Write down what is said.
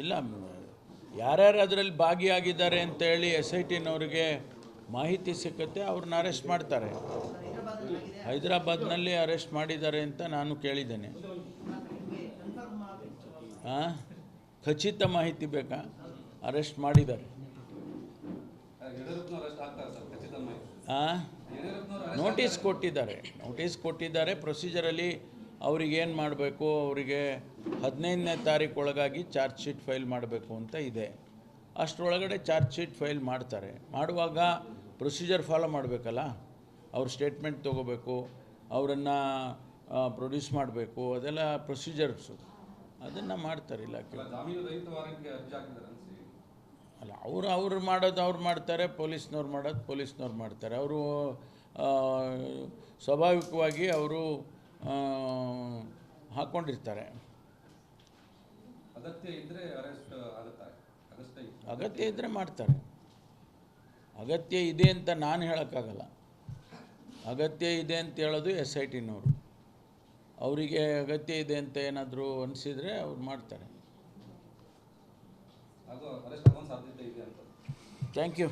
ಇಲ್ಲ ಯಾರ್ಯಾರು ಅದರಲ್ಲಿ ಭಾಗಿಯಾಗಿದ್ದಾರೆ ಅಂತೇಳಿ ಎಸ್ ಐ ಟಿನವ್ರಿಗೆ ಮಾಹಿತಿ ಸಿಕ್ಕತ್ತೆ, ಅವ್ರನ್ನ ಅರೆಸ್ಟ್ ಮಾಡ್ತಾರೆ. ಹೈದರಾಬಾದ್ನಲ್ಲಿ ಅರೆಸ್ಟ್ ಮಾಡಿದ್ದಾರೆ ಅಂತ ನಾನು ಕೇಳಿದ್ದೇನೆ. ಹಾಂ? ಖಚಿತ ಮಾಹಿತಿ ಬೇಕಾ? ಅರೆಸ್ಟ್ ಮಾಡಿದ್ದಾರೆ. ಹಾಂ ನೋಟಿಸ್ ಕೊಟ್ಟಿದ್ದಾರೆ. ನೋಟಿಸ್ ಕೊಟ್ಟಿದ್ದಾರೆ, ಪ್ರೊಸೀಜರಲ್ಲಿ ಅವ್ರಿಗೆ ಏನು ಮಾಡಬೇಕು? ಅವರಿಗೆ ಹದಿನೈದನೇ ತಾರೀಕು ಒಳಗಾಗಿ ಚಾರ್ಜ್ ಶೀಟ್ ಫೈಲ್ ಮಾಡಬೇಕು ಅಂತ ಇದೆ. ಅಷ್ಟರೊಳಗಡೆ ಚಾರ್ಜ್ ಶೀಟ್ ಫೈಲ್ ಮಾಡ್ತಾರೆ. ಮಾಡುವಾಗ ಪ್ರೊಸೀಜರ್ ಫಾಲೋ ಮಾಡಬೇಕಲ್ಲ? ಅವ್ರ ಸ್ಟೇಟ್ಮೆಂಟ್ ತೊಗೋಬೇಕು ಅವರನ್ನು ಪ್ರೊಡ್ಯೂಸ್ ಮಾಡಬೇಕು ಅದೆಲ್ಲ ಪ್ರೊಸೀಜರ್ಸು. ಅದನ್ನು ಮಾಡ್ತಾರೆ ಇಲಾಖೆ. ಅಲ್ಲ ಅವರು ಅವ್ರು ಮಾಡೋದು ಅವ್ರು ಮಾಡ್ತಾರೆ ಪೊಲೀಸ್ನವ್ರು ಮಾಡೋದು ಪೊಲೀಸ್ನವ್ರು ಮಾಡ್ತಾರೆ. ಅವರು ಸ್ವಾಭಾವಿಕವಾಗಿ ಅವರು ಹಾಕ್ಕೊಂಡಿರ್ತಾರೆ ಅಗತ್ಯ ಇದ್ದರೆ ಮಾಡ್ತಾರೆ. ಅಗತ್ಯ ಇದೆ ಅಂತ ನಾನು ಹೇಳೋಕ್ಕಾಗಲ್ಲ. ಅಗತ್ಯ ಇದೆ ಅಂತ ಹೇಳೋದು ಎಸ್ ಐ ಟಿನವರು ಅವರಿಗೆ ಅಗತ್ಯ ಇದೆ ಅಂತ ಏನಾದರೂ ಅನಿಸಿದರೆ ಅವ್ರು ಮಾಡ್ತಾರೆ. Thank you.